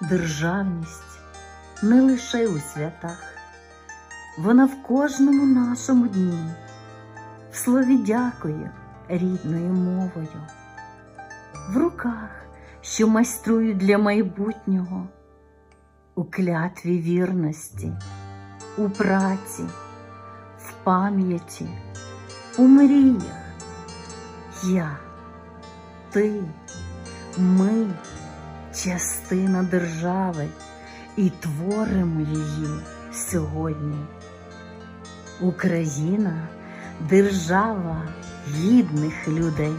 Державність не лише у святах, вона в кожному нашому дні, в слові дякую рідною мовою, в руках, що майструють для майбутнього, у клятві вірності, у праці, в пам'яті, у мріях. Я, ти, ми частина держави і творимо її сьогодні. Україна держава гідних людей.